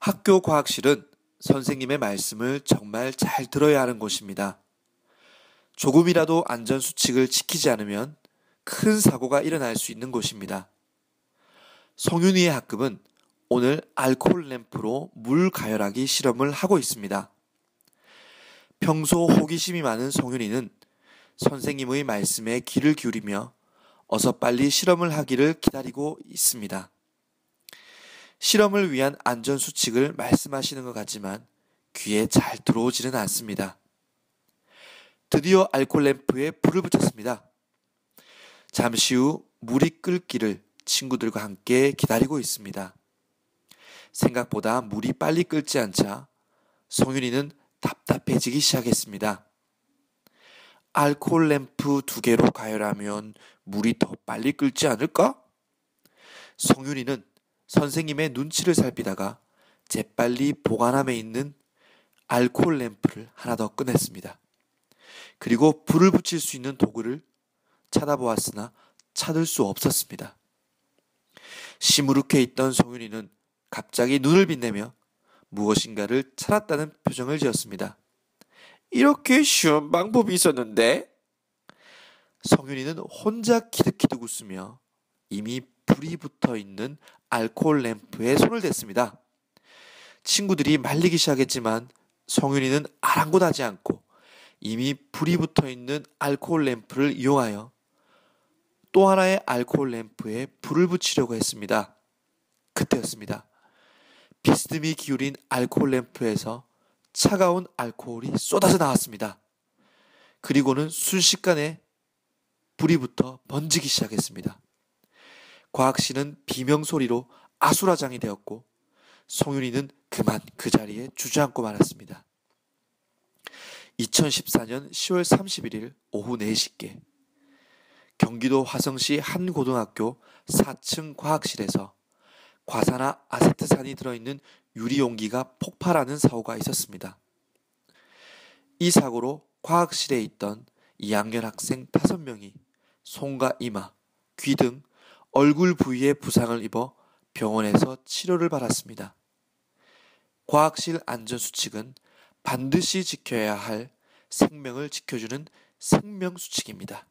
학교 과학실은 선생님의 말씀을 정말 잘 들어야 하는 곳입니다. 조금이라도 안전수칙을 지키지 않으면 큰 사고가 일어날 수 있는 곳입니다. 성윤이의 학급은 오늘 알코올 램프로 물 가열하기 실험을 하고 있습니다. 평소 호기심이 많은 성윤이는 선생님의 말씀에 귀를 기울이며 어서 빨리 실험을 하기를 기다리고 있습니다. 실험을 위한 안전수칙을 말씀하시는 것 같지만 귀에 잘 들어오지는 않습니다. 드디어 알콜 램프에 불을 붙였습니다. 잠시 후 물이 끓기를 친구들과 함께 기다리고 있습니다. 생각보다 물이 빨리 끓지 않자 성윤이는 답답해지기 시작했습니다. 알코올 램프 두 개로 가열하면 물이 더 빨리 끓지 않을까? 성윤이는 선생님의 눈치를 살피다가 재빨리 보관함에 있는 알코올 램프를 하나 더 꺼냈습니다. 그리고 불을 붙일 수 있는 도구를 찾아보았으나 찾을 수 없었습니다. 시무룩해 있던 성윤이는 갑자기 눈을 빛내며 무엇인가를 찾았다는 표정을 지었습니다. 이렇게 쉬운 방법이 있었는데? 성윤이는 혼자 키득키득 웃으며 이미 불이 붙어 있는 알코올 램프에 손을 댔습니다. 친구들이 말리기 시작했지만 성윤이는 아랑곳하지 않고 이미 불이 붙어 있는 알코올 램프를 이용하여 또 하나의 알코올 램프에 불을 붙이려고 했습니다. 그때였습니다. 비스듬히 기울인 알코올 램프에서 차가운 알코올이 쏟아져 나왔습니다. 그리고는 순식간에 불이 붙어 번지기 시작했습니다. 과학실은 비명소리로 아수라장이 되었고 송윤이는 그만 그 자리에 주저앉고 말았습니다. 2014년 10월 31일 오후 4시께 경기도 화성시 한 고등학교 4층 과학실에서 과산화 아세트산이 들어있는 유리용기가 폭발하는 사고가 있었습니다. 이 사고로 과학실에 있던 2학년 학생 5명이 손과 이마, 귀 등 얼굴 부위에 부상을 입어 병원에서 치료를 받았습니다. 과학실 안전수칙은 반드시 지켜야 할 생명을 지켜주는 생명수칙입니다.